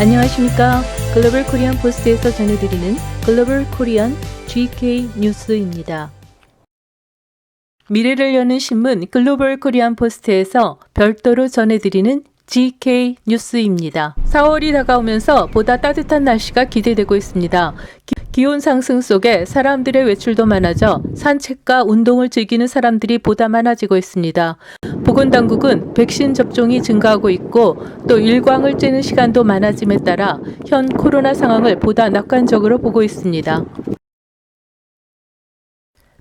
안녕하십니까. 글로벌 코리안 포스트에서 전해드리는 글로벌 코리안 GK 뉴스입니다. 미래를 여는 신문 글로벌 코리안 포스트에서 별도로 전해드리는 GK 뉴스입니다. 4월이 다가오면서 보다 따뜻한 날씨가 기대되고 있습니다. 기, 온 상승 속에 사람들의 외출도 많아져 산책과 운동을 즐기는 사람들이 보다 많아지고 있습니다. 보건당국은 백신 접종이 증가하고 있고 또 일광을 쬐는 시간도 많아짐에 따라 현 코로나 상황을 보다 낙관적으로 보고 있습니다.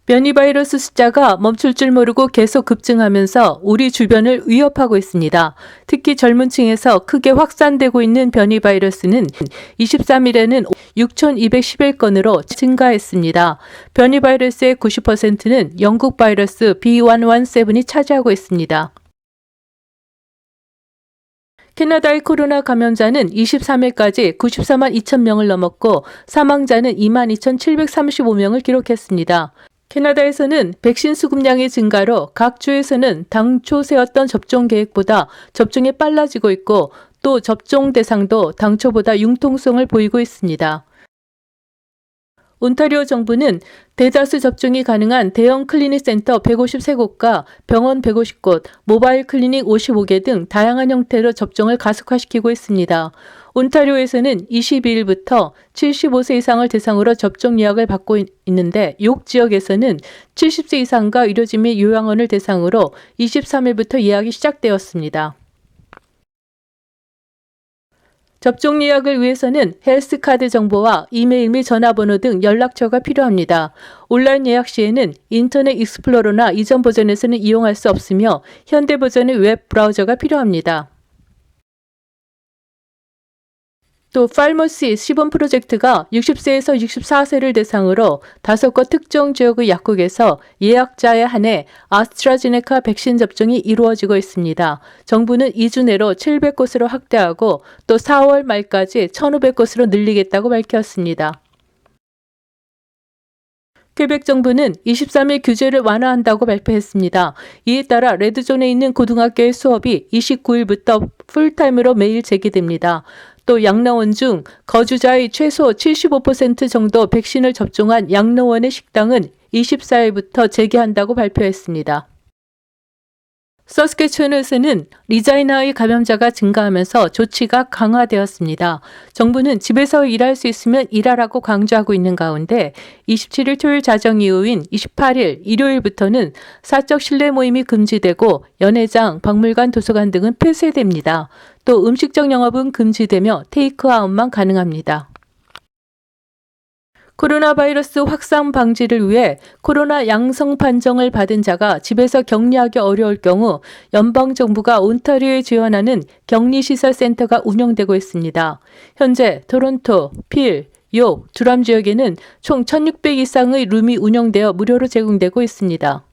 변이 바이러스 숫자가 멈출 줄 모르고 계속 급증하면서 우리 주변을 위협하고 있습니다. 특히 젊은 층에서 크게 확산되고 있는 변이 바이러스는 23일에는 6,211건으로 증가했습니다. 변이 바이러스의 90%는 영국 바이러스 B117이 차지하고 있습니다. 캐나다의 코로나 감염자는 23일까지 94만 2천 명을 넘었고 사망자는 2만 2,735명을 기록했습니다. 캐나다에서는 백신 수급량의 증가로 각 주에서는 당초 세웠던 접종 계획보다 접종이 빨라지고 있고 또 접종 대상도 당초보다 융통성을 보이고 있습니다. 온타리오 정부는 대다수 접종이 가능한 대형 클리닉 센터 153곳과 병원 150곳, 모바일 클리닉 55개 등 다양한 형태로 접종을 가속화시키고 있습니다. 온타리오에서는 22일부터 75세 이상을 대상으로 접종 예약을 받고 있는데 욕 지역에서는 70세 이상과 의료진 및 요양원을 대상으로 23일부터 예약이 시작되었습니다. 접종 예약을 위해서는 헬스카드 정보와 이메일 및 전화번호 등 연락처가 필요합니다. 온라인 예약 시에는 인터넷 익스플로러나 이전 버전에서는 이용할 수 없으며 현대 버전의 웹 브라우저가 필요합니다. 또 팔머시 시범 프로젝트가 60세에서 64세를 대상으로 다섯 곳 특정 지역의 약국에서 예약자에 한해 아스트라제네카 백신 접종이 이루어지고 있습니다. 정부는 2주 내로 700곳으로 확대하고 또 4월 말까지 1,500곳으로 늘리겠다고 밝혔습니다. 퀘벡 정부는 23일 규제를 완화한다고 발표했습니다. 이에 따라 레드존에 있는 고등학교의 수업이 29일부터 풀타임으로 매일 재개됩니다. 또 양로원 중 거주자의 최소 75% 정도 백신을 접종한 양로원의 식당은 24일부터 재개한다고 발표했습니다. 서스케츄언에서는 리자이나의 감염자가 증가하면서 조치가 강화되었습니다. 정부는 집에서 일할 수 있으면 일하라고 강조하고 있는 가운데 27일 토요일 자정 이후인 28일 일요일부터는 사적 실내 모임이 금지되고 연회장, 박물관, 도서관 등은 폐쇄됩니다. 또 음식점 영업은 금지되며 테이크아웃만 가능합니다. 코로나 바이러스 확산 방지를 위해 코로나 양성 판정을 받은 자가 집에서 격리하기 어려울 경우 연방 정부가 온타리오에 지원하는 격리 시설 센터가 운영되고 있습니다. 현재 토론토, 필, 욕, 두람 지역에는 총 1600 이상의 룸이 운영되어 무료로 제공되고 있습니다.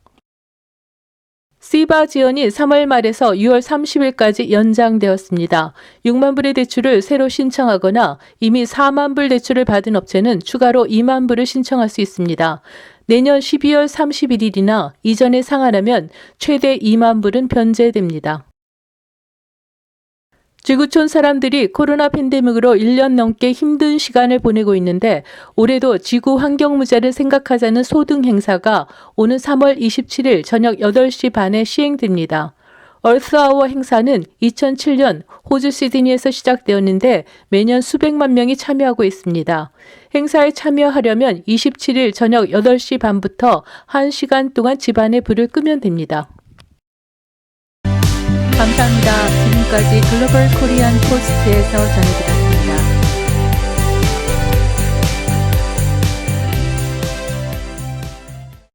시바 지원이 3월 말에서 6월 30일까지 연장되었습니다. 6만 불의 대출을 새로 신청하거나 이미 4만 불 대출을 받은 업체는 추가로 2만 불을 신청할 수 있습니다. 내년 12월 31일이나 이전에 상환하면 최대 2만 불은 변제됩니다. 지구촌 사람들이 코로나 팬데믹으로 1년 넘게 힘든 시간을 보내고 있는데 올해도 지구 환경 문제를 생각하자는 소등 행사가 오는 3월 27일 저녁 8시 반에 시행됩니다. 얼스아워 행사는 2007년 호주 시드니에서 시작되었는데 매년 수백만 명이 참여하고 있습니다. 행사에 참여하려면 27일 저녁 8시 반부터 1시간 동안 집안에 불을 끄면 됩니다. 감사합니다. 지금까지 글로벌 코리안 포스트에서 전해드렸습니다.